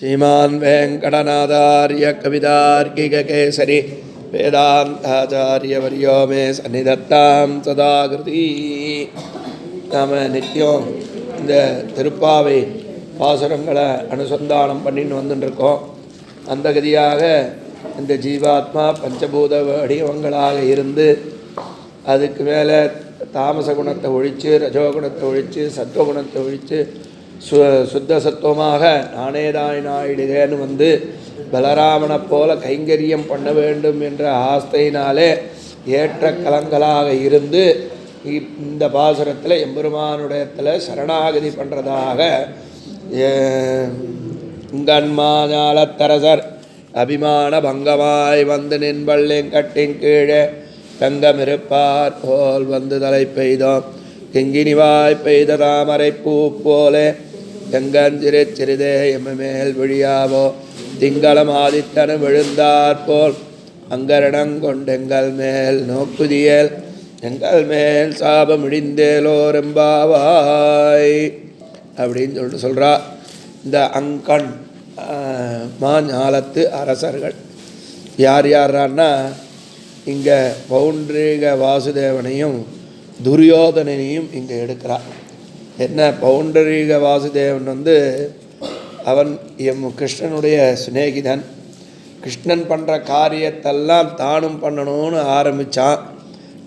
ஸ்ரீமான் வேங்கடநாதாரிய கவிதார்கிகேசரி வேதாந்தாச்சாரியவரியோ மே சன்னிதத்தாம் சதாகிருதி. நாம் நித்தியம் இந்த திருப்பாவை பாசுரங்களை அனுசந்தானம் பண்ணின்னு வந்துட்டுருக்கோம் அந்த கதியாக இந்த ஜீவாத்மா பஞ்சபூத வடிவங்களாக இருந்து அதுக்கு மேலே தாமச குணத்தை ஒழித்து ரஜோகுணத்தை ஒழித்து சத்துவகுணத்தை ஒழித்து சு சுத்த சத்துவமாக நானேதாய் நாயிடுகன்னு வந்து பலராமனைப் போல கைங்கரியம் பண்ண வேண்டும் என்ற ஆஸ்தையினாலே ஏற்ற கலங்களாக இருந்து இந்த பாசுரத்தில் எம்பெருமானுடையத்தில் சரணாகதி பண்ணுறதாக உங்கன்மாஞாலத்தரசர் அபிமான பங்கமாய் வந்து நின்பள்ளேன் கட்டின் கீழே தங்கமிருப்பார் போல் வந்து தலை பெய்தோம் கிங்கினிவாய் பெய்த தாமரை பூ போலே எங்கஞ்சிறு சிறிதே எம்மேல் விழியாவோ. திங்களம் ஆதித்தன விழுந்தாற்போல் அங்கரணங்கொண்டெங்கள் மேல் நோக்குதியல் எங்கள் மேல் சாபம் இடிந்தேலோரெம்பாவாய் அப்படின்னு சொல்லிட்டு சொல்கிறா இந்த அங்கண் மாஞாலத்து அரசர்கள். யார் யாரான்னா இங்கே பவுண்டரிக வாசுதேவனையும் துரியோதனனையும் இங்கே எடுக்கிறார் என்ன பௌண்டரீக வாசுதேவன் வந்து அவன் எம் கிருஷ்ணனுடைய சிநேகிதன். கிருஷ்ணன் பண்ணுற காரியத்தெல்லாம் தானும் பண்ணணும்னு ஆரம்பித்தான்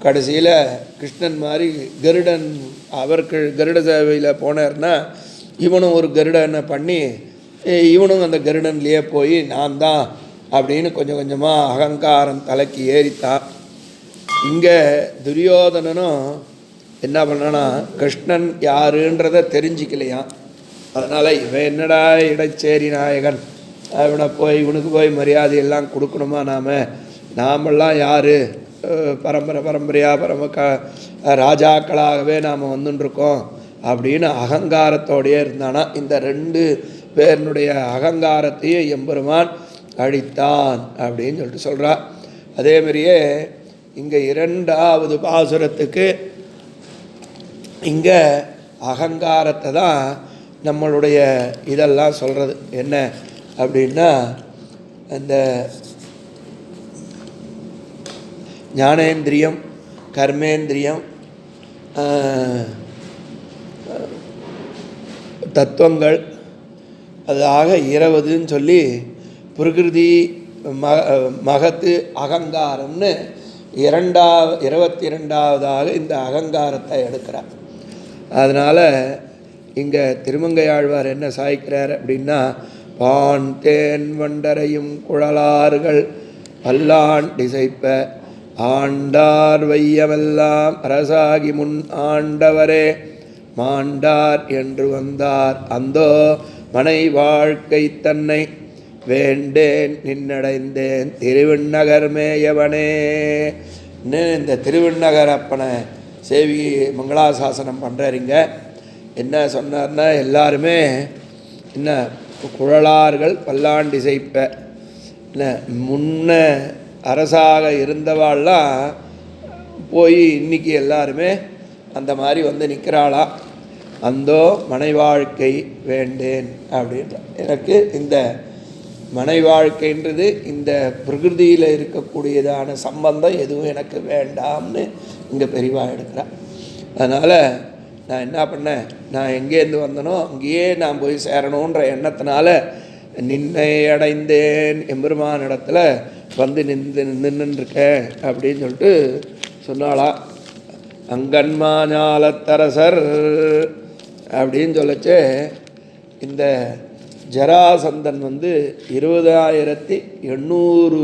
கடைசியில் கிருஷ்ணன் மாதிரி கருடன் அவருக்கு கருட சேவையில் போனார்னா இவனும் ஒரு கருடனை பண்ணி இவனும் அந்த கருடன்லேயே போய் நான் தான் அப்படின்னு கொஞ்சம் கொஞ்சமாக அகங்காரம் தலைக்கு ஏறித்தான். இங்கே துரியோதனனும் என்ன பண்ணனா கிருஷ்ணன் யாருன்றதை தெரிஞ்சிக்கலையாம் அதனால் இவன் என்னடா இடச்சேரி நாயகன்? இவனை போய் இவனுக்கு போய் மரியாதை எல்லாம் கொடுக்கணுமா நாம்? நாமெல்லாம் யார்? பரம்பரை பரம்பரையாக பரம க ராஜாக்களாகவே நாம் வந்துட்டுருக்கோம் அப்படின்னு அகங்காரத்தோடையே இருந்தானா. இந்த ரெண்டு பேருனுடைய அகங்காரத்தையும் எம்பெருமான் அழித்தான் அப்படின்னு சொல்லிட்டு சொல்கிறா அதே மாதிரியே இங்கே இரண்டாவது பாசுரத்துக்கு இங்கே அகங்காரத்தை தான் நம்மளுடைய இதெல்லாம் சொல்கிறது என்ன அப்படின்னா அந்த ஞானேந்திரியம் கர்மேந்திரியம் தத்துவங்கள் அதாக இருபதுன்னு சொல்லி பிரகிருதி ம மகத்து அகங்காரம்னு இரண்டாவது இருபத்தி இரண்டாவதாக இந்த அகங்காரத்தை எடுக்கிறார். அதனால் இங்கே திருமங்கையாழ்வார் என்ன சாய்க்கிறார் அப்படின்னா பான் தேன் வண்டரையும் குழலார்கள் பல்லான் டிசைப்ப ஆண்டார் வையமெல்லாம் அரசாகி முன் ஆண்டவரே மாண்டார் என்று வந்தார். அந்தோ மனை வாழ்க்கை தன்னை வேண்டேன் நின்னடைந்தேன். திருவிண்ணகர் மேயவனே. இந்த திருவிண்ணகர் அப்பனை சேவி மங்களாசாசனம் பண்ணுறாருங்க என்ன சொன்னார்னா எல்லாருமே என்ன குழலார்கள் பல்லாண்டு இசைப்ப. என்ன முன்ன அரசாக இருந்தவாள்லாம் போய் இன்னைக்கு எல்லாருமே அந்த மாதிரி வந்து நிற்கிறாளாம் அந்தோ மனை வாழ்க்கை வேண்டேன் அப்படின்ற. எனக்கு இந்த மனை வாழ்க்கைன்றது இந்த பிரகிருதியில் இருக்கக்கூடியதான சம்பந்தம் எதுவும் எனக்கு வேண்டாம்னு இங்கே பெரிவாக எடுக்கிறேன் அதனால் நான் என்ன பண்ணேன்? நான் எங்கேருந்து வந்தனோ அங்கேயே நான் போய் சேரணுன்ற எண்ணத்தினால நின்னை அடைந்தேன் எம்பெருமான் இடத்துல வந்து நின்று நின்றுருக்கேன் அப்படின்னு சொல்லிட்டு சொன்னாளாம் அங்கன்மாஞாலத்தரசர் அப்படின்னு சொல்லச்சே. இந்த ஜராசந்தன் வந்து இருபதாயிரத்தி எண்ணூறு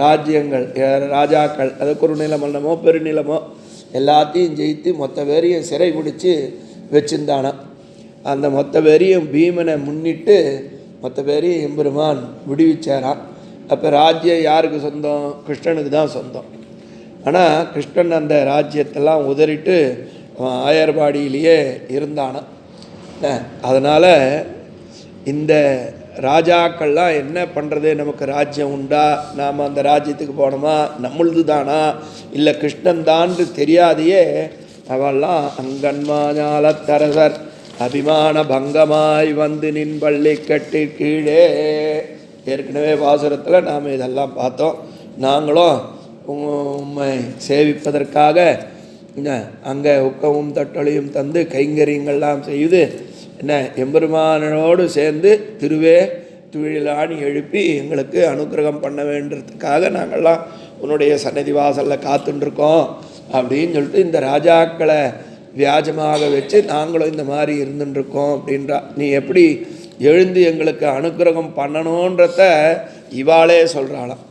ராஜ்யங்கள் ராஜாக்கள் அது குறுநில மன்னமோ பெருநிலமோ எல்லாத்தையும் ஜெயித்து மொத்த பேரையும் சிறை பிடிச்சி வச்சிருந்தானாம் அந்த மொத்த பேரையும் பீமனை முன்னிட்டு மொத்த பேரையும் எம்பெருமான் விடுவிச்சாராம். அப்போ ராஜ்யம் யாருக்கு சொந்தம்? கிருஷ்ணனுக்கு தான் சொந்தம். ஆனால் கிருஷ்ணன் அந்த ராஜ்யத்தெல்லாம் உதறிட்டு அவன் ஆயர்பாடியிலேயே இருந்தானாம். அதனால் இந்த ராஜாக்கள்லாம் என்ன பண்ணுறது நமக்கு ராஜ்யம் உண்டா? நாம் அந்த ராஜ்யத்துக்கு போனோமா? நம்மளது தானா இல்லை கிருஷ்ணன்தான்னு தெரியாதையே அவெல்லாம் அங்கன்மாஞாலத்தரசர் அபிமான பங்கமாய் வந்து நின் பள்ளி கட்டி கீழே. ஏற்கனவே வாசுரத்தில் நாம் இதெல்லாம் பார்த்தோம். நாங்களும் உண்மை உம்மை சேவிப்பதற்காக என்ன அங்கே உக்கமும் தட்டொழியும் தந்து கைங்கரியங்கள்லாம் செய்து என்ன எம்பெருமானோடு சேர்ந்து திருவே துழிலாணி எழுப்பி எங்களுக்கு அனுக்கிரகம் பண்ண வேண்டதுக்காக நாங்கள்லாம் உன்னுடைய சன்னதி வாசலில் காத்துட்டுருக்கோம் அப்படின்னு சொல்லிட்டு இந்த ராஜாக்களை வியாஜமாக வச்சு நாங்களும் இந்த மாதிரி இருந்துட்டுருக்கோம் அப்படின்றா நீ எப்படி எழுந்து எங்களுக்கு அனுக்கிரகம் பண்ணணுன்றத இவாளே சொல்கிறாளாம்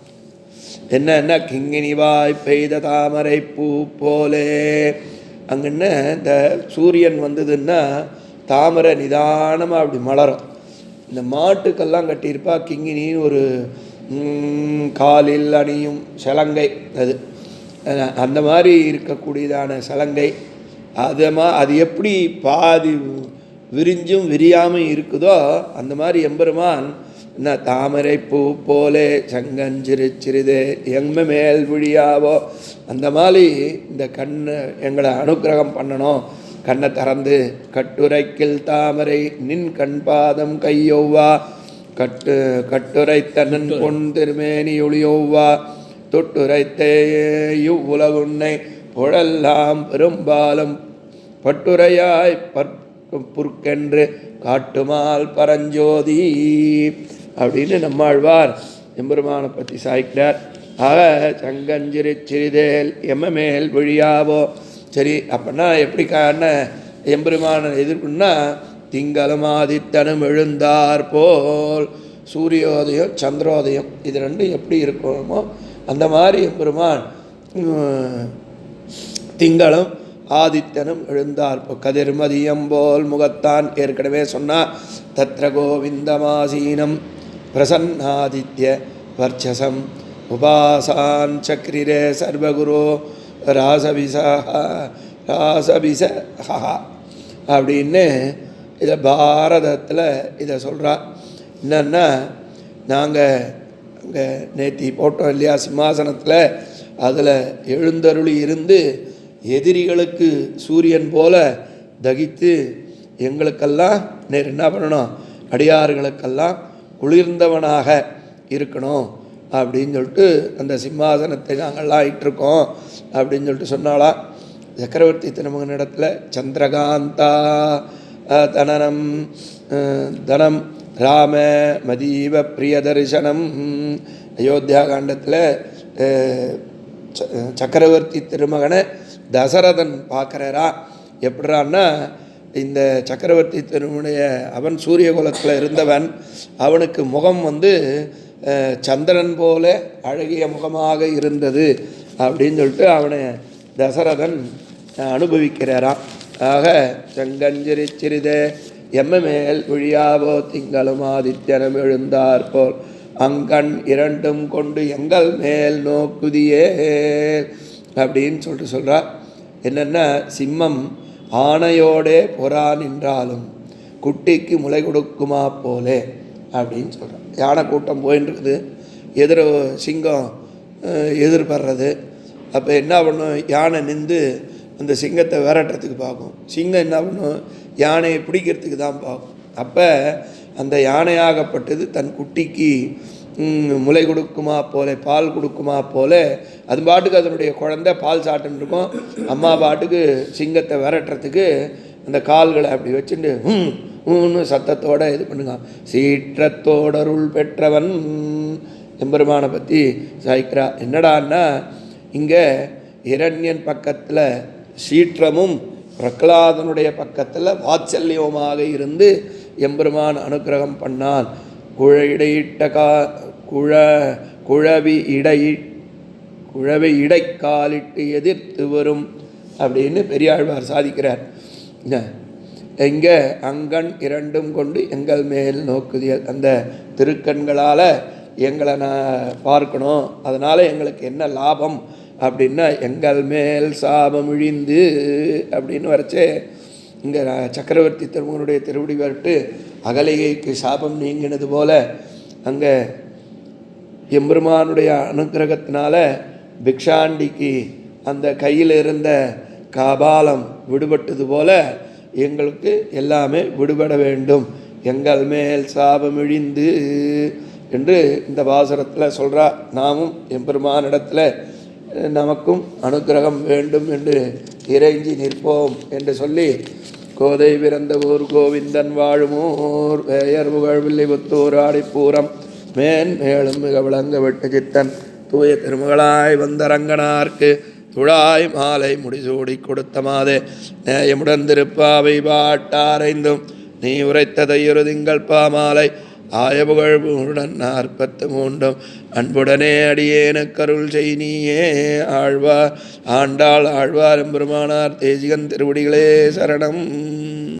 என்னென்ன கிங்கினிவாய் பெய்த தாமரை பூ போலே. அங்கன்னு இந்த சூரியன் வந்ததுன்னா தாமரை நிதானமாக அப்படி மலரும். இந்த மாட்டுக்கெல்லாம் கட்டியிருப்பா கிங்கினின்னு ஒரு காலில் அணியும் சலங்கை அது. அந்த மாதிரி இருக்கக்கூடியதான சலங்கை. அது மா அது எப்படி பாதி விரிஞ்சும் விரியாமல் இருக்குதோ அந்த மாதிரி எம்பெருமான் என்ன தாமரை பூ போலே சங்கஞ்சிறு சிறிதே எங்க மேல் விழியாவோ? அந்த மாதிரி இந்த கண்ணை எங்களை அனுக்கிரகம் பண்ணணும். கண்ணை திறந்து கட்டுரைக்கில் தாமரை நின் கண் பாதம் கையொவ்வா கட்டு கட்டுரைத்த நின் பொன் திருமேனி ஒளியொவ்வா தொட்டுரைத்தே இவ்வுலகுன்னை புழல்லாம் பெரும்பாலும் பட்டுரையாய் பற் புற்கென்று காட்டுமால் பரஞ்சோதி அப்படின்னு நம்மாழ்வார் எம்பெருமானை பற்றி சாய்க்கிறார். ஆக சங்கஞ்சிறு சிறிதேல் எம்மமேல் விழியாவோ சரி அப்படின்னா எப்படி காண எம்பெருமான எதிர்ப்புன்னா திங்களமாதித்தனம் ஆதித்தனும் எழுந்தார் போல் சூரியோதயம் சந்திரோதயம் இது ரெண்டும் எப்படி இருக்கணுமோ அந்த மாதிரி எம்பெருமான் திங்களம் ஆதித்தனும் எழுந்தார் இப்போ கதிர்மதியம் போல் முகத்தான் ஏற்கனவே சொன்னார் தத்ர கோவிந்தமாசீனம் பிரசன்னாதித்ய வர்ச்சசம் உபாசான் சக்ரிரே சர்வகுரு ராசபிசா ராசபிசஹா அப்படின்னு இதை பாரதத்தில் இதை சொல்கிறா என்னென்னா நாங்கள் அங்கே நேத்தி போட்டோம் இல்லையா சிம்மாசனத்தில்? அதில் எழுந்தருளி இருந்து எதிரிகளுக்கு சூரியன் போல தகித்து எங்களுக்கெல்லாம் நேர் என்ன பண்ணணும்? அடியார்களுக்கெல்லாம் குளிர்ந்தவனாக இருக்கணும். அப்படின்னு சொல்லிட்டு அந்த சிம்மாசனத்தை நாங்கள்லாம் ஆயிட்டுருக்கோம் அப்படின்னு சொல்லிட்டு சொன்னாலாம் சக்கரவர்த்தி திருமகன் இடத்துல சந்திரகாந்தா தனனம் தனம் ராம மதீவ பிரிய தரிசனம் அயோத்தியா காண்டத்தில் ச- சக்கரவர்த்தி திருமகனை தசரதன் பார்க்குறரா. எப்படிறான்னா இந்த சக்கரவர்த்தி திருமணைய அவன் சூரிய குலத்தில் இருந்தவன் அவனுக்கு முகம் வந்து சந்திரன் போல அழகிய முகமாக இருந்தது அப்படின்னு சொல்லிட்டு அவனை தசரதன் அனுபவிக்கிறாராம். ஆக செங்கஞ்சிரி சிறிதே எம்ம மேல் விழியாவோ திங்களும் ஆதித்யனும் எழுந்தார்போல் அங்கண் இரண்டும் கொண்டு எங்கள் மேல் நோக்குதியே அப்படின்னு சொல்லிட்டு சொல்கிறார் என்னென்னா? சிம்மம் ஆணையோடே புறா நின்றாலும் குட்டிக்கு முளை கொடுக்குமா போலே அப்படின்னு சொல்கிறான் யானை கூட்டம் போயின்னு இருக்குது எதிர சிங்கம் எதிர்படுறது அப்போ என்ன பண்ணும்? யானை நின்று அந்த சிங்கத்தை விரட்டுறதுக்கு பார்க்கும். சிங்கம் என்ன பண்ணும்? யானையை பிடிக்கிறதுக்கு தான் பார்க்கும். அப்போ அந்த யானையாகப்பட்டது தன் குட்டிக்கு முளை கொடுக்குமா போல பால் கொடுக்குமா போல அது பாட்டுக்கு அதனுடைய குழந்தை பால் சாப்பிட்டுன்னு இருக்கும் அம்மா பாட்டுக்கு சிங்கத்தை விரட்டுறதுக்கு அந்த கால்களை அப்படி வச்சுட்டு ஊன்னு சத்தத்தோடு சத்தத்தோட இது பண்ணுங்க. சீற்றத்தோடருள் பெற்றவன். எம்பெருமானை பற்றி சாய்க்கிறா. என்னடான்னா இங்கே இரண்யன் பக்கத்தில் சீற்றமும் பிரகலாதனுடைய பக்கத்தில் வாத்சல்யமாக இருந்து எம்பெருமான் அனுக்கிரகம் பண்ணான். குழையிடையிட்ட கா குழ குழவி இடை குழவை இடைக்காலிட்டு எதிர்த்து வரும் அப்படின்னு பெரியாழ்வார் சாதிக்கிறார். என்ன? எங்கே அங்கண் இரண்டும் கொண்டு எங்கள் மேல் நோக்குதியல். அந்த திருக்கண்களால் எங்களை நான் பார்க்கணும். அதனால் எங்களுக்கு என்ன லாபம் அப்படின்னா எங்கள் மேல் சாபம் இழிந்து அப்படின்னு வரைச்சே இங்கே சக்கரவர்த்தி திருமகனுடைய திருவடி வரட்டு அகலிகைக்கு சாபம் நீங்கினது போல் அங்கே எம்பெருமானுடைய அனுகிரகத்தினால பிக்ஷாண்டிக்கு அந்த கையில் இருந்த காபாலம் விடுபட்டது போல் எங்களுக்கு எல்லாமே விடுபட வேண்டும். எங்கள் மேல் சாபமிழிந்து என்று இந்த பாசுரத்தில் சொல்கிறா நாமும் எம்பெருமானிடத்தில் நமக்கும் அனுக்கிரகம் வேண்டும் என்று இறைஞ்சி நிற்போம் என்று சொல்லி கோதை பிறந்த ஊர் கோவிந்தன் வாழுமூர் வேயர் புகழ்வில்லை புத்தூர் ஆடிப்பூரம் மேன் மேலும் மிக விளங்க விட்டு சித்தன் தூய திருமகளாய் வந்த ரங்கனார்க்கு துழாய் மாலை முடிசூடி கொடுத்த மாதே நேயமுடன் திருப்பாவை பாட்டாரைந்தும் நீ உரைத்ததையொரு திங்கள் பாமாலை. ஆயபுகழ்வுடன் நாற்பத்து மூன்றும். அன்புடனே அடியேன கருள் செய் நீயே ஆழ்வார். ஆண்டாள் ஆழ்வார் பெருமானார் தேசிகன் திருவடிகளே சரணம்.